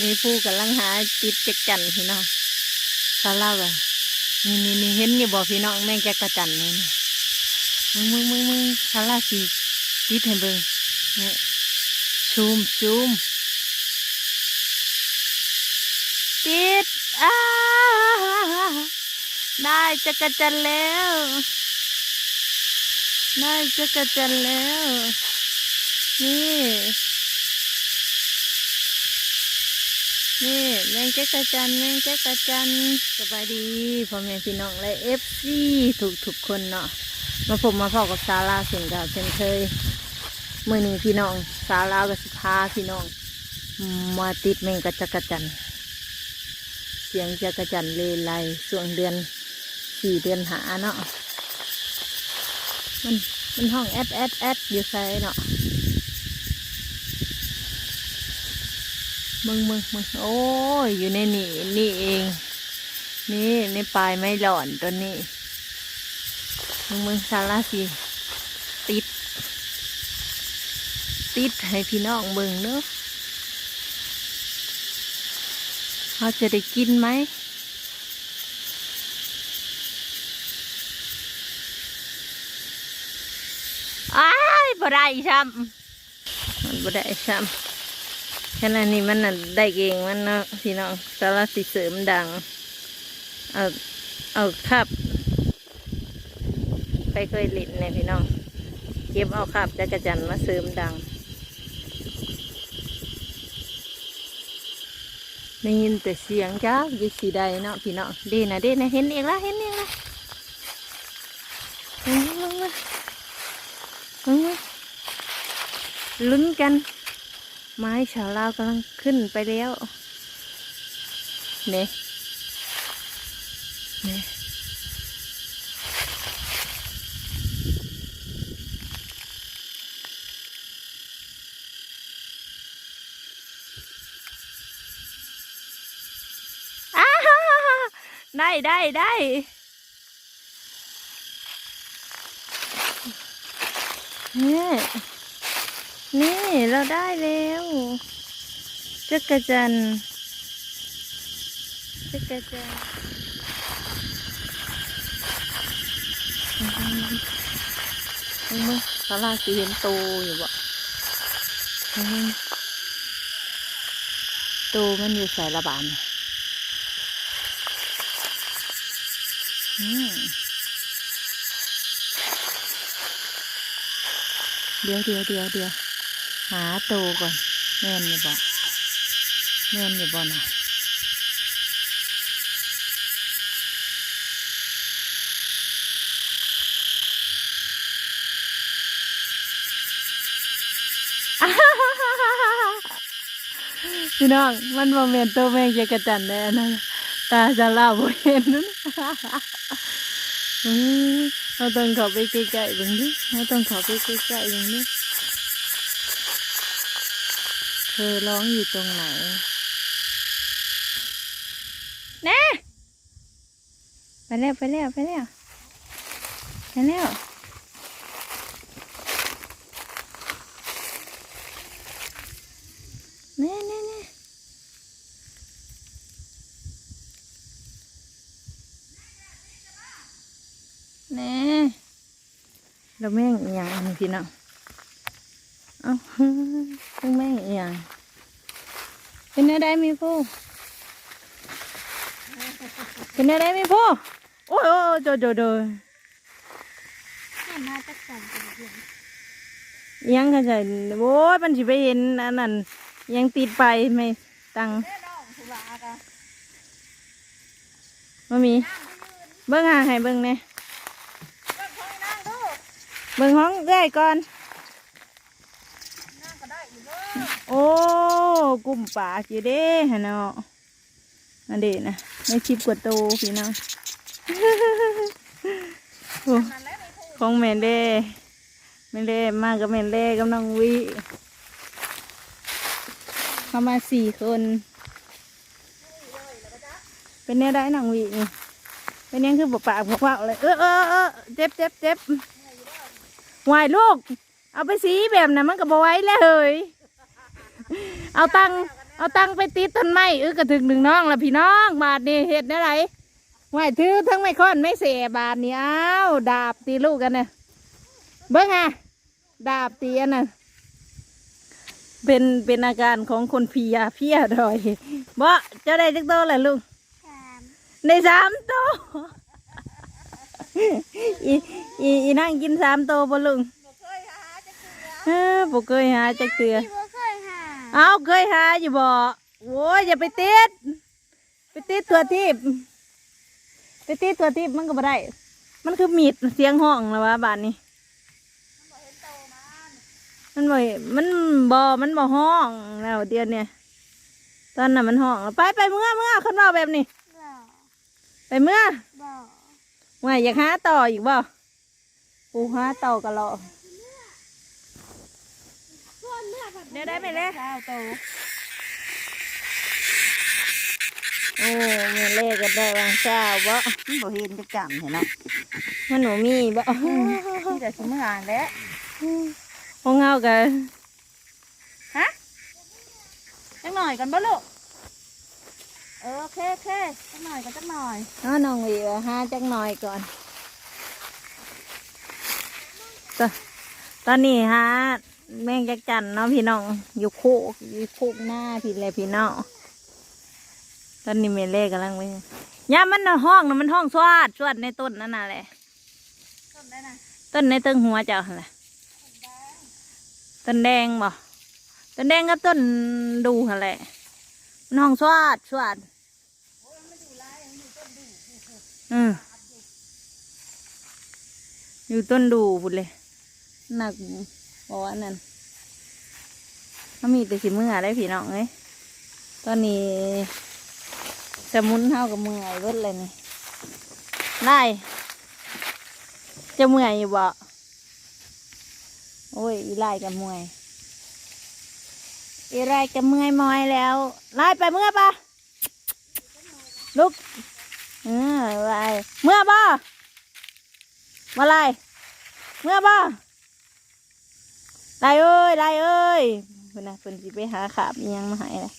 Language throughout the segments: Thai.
มีผู้กำลังหาติดจักจันพี่น้องถ้าล่าอะนี่นี่นี่เห็นอยู่บ่พี่น้องแม่งแกกระจันนี่มึงมึงมึงมึงถ้าล่าสิติดให้เบิ่งเนี่ยซูมซูมติดอ้าได้จักจันแล้ว ได้จักจันแล้ว นี่ นี่แมงแจ๊กระจันแมงแจ๊กระจันสบายดีพ่อแม่พี่น้องและเอฟซีทุกทุกคนเนาะมาผมมาพ่อกับซาลาเสียงกาวเช่นเคยเมื่อนี้พี่น้องซาลากับสิพาพี่น้อง มาติดแมงกระจักระจันเสียงจักรจันเลไลช่วงเดือนสี่เดือนหาเนาะมันมันห้องแอดแอดแอดอยู่ไซเนาะ มึงมึงมึงโอ้ยอยู่ในนี่นี่เอง นี่ในปลายไม้หล่อนตัวนี้ มึงมึงซาลาสิติด ติดให้พี่น้องเบิ่งเนอะเขาจะได้กินไหมอ้ายบ่ได้ซ้ำมันบ่ได้ซ้ำ แค่นั้นนี่มันน่ะได้เองมันเนาะพี่น้องสารสิเสริมดัง เอาเอาขับไปเคยหลินเนี่ยพี่น้อง เก็บเอาขับจักรจันมาเสริมดังได้ยินแต่เสียงจ้าอยู่สีใดเนาะพี่น้องดีนะดีนะเห็นอีกล้วเห็นอีกล้วเห็นเห็นอีกแล้วลุ้นกัน ไม้ชาวลาวกำลังขึ้นไปแล้วเนี่ยเนี่ยได้ได้ได้เนี่ย นี่เราได้แล้วจักรจันจักรจันทร์มึงมึงสาราสีเห็นโตอยู่บ่โตมันอยู่ใส่ระบานอืเดี๋ยวเดี๋ยวเดี๋ยวเดี๋ยว หาโตก่อนแม่นอยู่บ่แม่นอยู่บ่น่ะพี่น้องมันโมเมนตัวแม่งจะกระจันแน่นะตาจะล่าบ่เห็นนั่นเราต้องข้าไปใกล้ๆบิ่งดิเราต้องข้าไปใกล้ๆบิ่งดิเธอร้องอยู่ตรงไหนแน่ไปแล้วไปแล้วไปแล้วไปแล้วแน่แน่แน่แน่เราแม่งอหย่างอันนี้พี่น้องเอ้าต้แม่งอหย่างเป็นอะไรมีผู้เป็นอะไรมีผู้โอ้ยโอ้ยโดดโดดโดดมาจักจันเป็นเพื่อนยังกันใจโอ้ยมันสิไปเห็นอันนั้นยังติดไปไม่ตังมามี เบิ้งหาให้เบิ้งเนี่ยเบิ้งห้องเอ้อยก่อน นั่งก็ได้อยู่เด้อ โอ้กุ่มปากอยู่เด้ฮะเนาะอันเด็นะไม่ชิบกว่าโตพี่น้องของแม่เล่แม่เล่มากกับแม่เล่กับน้องวิเข้ามาสี่คน เป็นแน่ได้น้องวิเป็นยังคือบอกปากบอกว่าเลยเออเออเออเจ็บเจ็บเจ็บวายลูก เอาไปสีแบบนั้นมันก็บไว้แล้วเฮ้ย เอาตังค์กันแน่เอาตังค์ไปติดต้นไม้เออกระถึงหนึ่งน้องละพี่น้องบาทนี่เห็ดอะไรไหวถือทั้งไม่ค้อนไม่เสบาทนี่เอาดาบตีลูกกันเนี่ยเบิ้งฮะดาบตีอันน่ะเป็นเป็นอาการของคนเพลียเพลียดอยบ่เจ้าได้จักโตแหละลุงสามในสามโตอีอีอีนั่งกินสามโตบ่ลุงบ่เคยหาจะเกลือเอ้อบ่เคยหาจักเตือที่บ่ เคยหาเอาเคยหาอยู่บ่โว้ยอย่าไปติด ไปติดตัวทิพย์ไปติดตัวทิพย์มันก็บ่ได้ มันคือมีดเสียงห้องแล้ววะบานนี้ มันบ่เห็นมันบ่มันบ่ห้องแล้วเดือนเนี่ย ตอนนั้นมันห้องแล้วไปไปเมื่อเมื่อคนเว่าแบบนี้บ่ไปเมื่อบ่ว่าอยากหาต่ออีกบ่ปูหาต่อกันรอ เดี๋ยวได้ไหมเลยข้าวโตโอ้เมื่อเลขกันได้วางเช้าบ่มันบ่เห็นจะจำเห็นเนาะมันหนูมีบ่นี่แต่สิมื้ออ่านแล้วห้องเฮากันฮะจักหน่อยกันบ่ลูกเออโอเคโอเคจักหน่อยกันจักหน่อยน้าน้องวีว่าหาจักหน่อยก่อนตตอนนี้หา แมงจักจันเนาะพี่น้อง อยู่โคกอยู่โคกหน้าพี่เลยพี่น้องตอนนี้เมเล่กำลังไปยามมันน่ะห้องนะมันห้องสวาดสวาดในต้นนั่นน่ะแหละต้นได้นะต้นในตึงหัวเจ้าหั่นแหละต้นแดงบ่ต้นแดงกับต้นดูแหละมันห้องสวาดสวาดอืมอยู่ต้นดูพุ่นเลยหนัก บอกว่านั่นเขามีแต่สิมือได้พี่น้องเอ้ยตอนนี้สมุนเท่ากับมือไอ้เบิดเลยนี่ได้จะเมื่อยอยู่บ่โอ้ยอีไล่กับเมื่อยอีไล่กับเมื่อยมอยแล้วไล่ไปเมื่อปะลุกเออไล่เมื่อบ่มาไล่เมื่อบ่ อ้ยไล่เอ้ยเพิ่นน่ะเพิ่นสิไปหาขาบยังมาให้เลย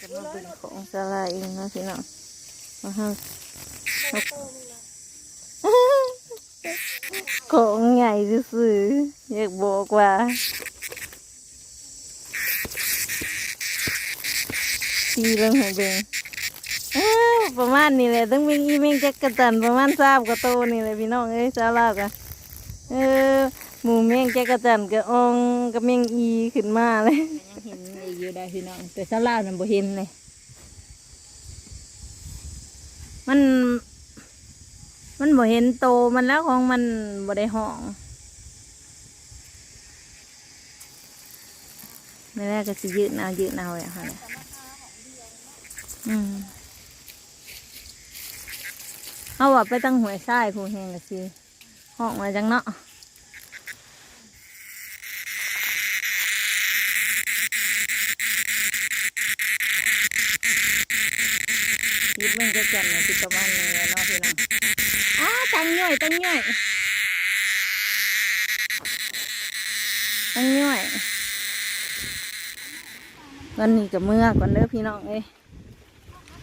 ก็มาเป็นของสลายเองนะพี่น้องมาเฮาของใหญ่ซื่ออยากบอกว่าทีเรื่องของเบงอ้าวประมาณนี้แหละต้องมีอีเมงจักกระตันประมาณสามกระโตนี่แหละพี่น้องเอ้ยสาลากอะเออ หมูเมงจักกระตันกับอองกับเมงอีขึ้นมาเลยยังเห็นอยู่ได้พี่น้องแต่สาลานั่นบ่เห็นเลยมัน มันบ่เห็นโตมันแล้วของมันบ่ได้ห้องไม่แรกก็สิยืดเอายืดเอาอย่างนั้นอืมเอาว่าไปตั้งหวยทรายผู้แหงก็สิห้องมาจังเนาะยิบมัน ก็จันเนี่ยสิประมาณนี้แหละเนาะพี่น้องอ้าตังย่อยตังย่อยตังย่อยวันนี้กับเมื่อก่อนเด้อพี่น้องเอ้ย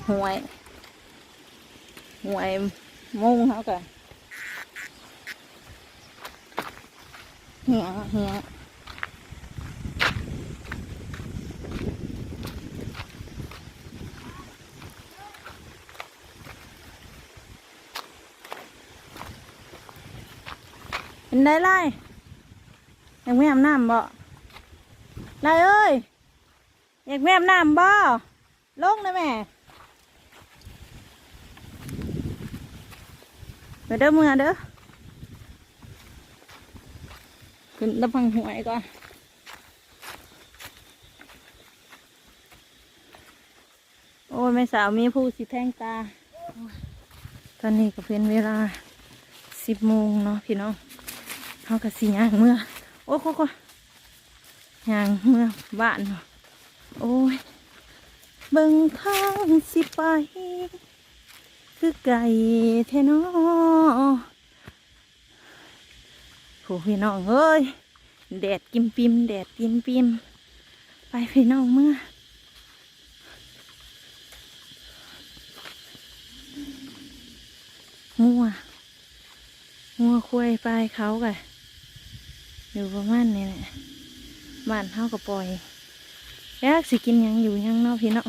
หวยหวยมุงเขากันเหียเหีย เป็นได้ไรยังไม่อาบน้ำบ่ไรเอ้ยอยากแม่อาบน้ำบ่ลงนะแม่ไปเด้อมือเด้อขึ้นตะพังหวยก่อนโอ้ยแม่สาวมีผู้สิแทงตา ตอนนี้ก็เป็นเวลาสิบโมงเนาะพี่น้อง เขากระสีย่างเมื่อ โอ้โหโคย่างเมื่อบ้านโอ้ยเบิ่งทางสิไป คือไก่เทนอผู้พี่น้องเอ้ยแดดกิมปิมแดดกิมปิมไปพี่น้องเมื่องัวงัวคุยไปเขากัน อยู่ประมาณนี้แหละบ้านเฮาก็ปล่อยแล้วสิกินยังอยู่ยังเนาะพี่เนาะ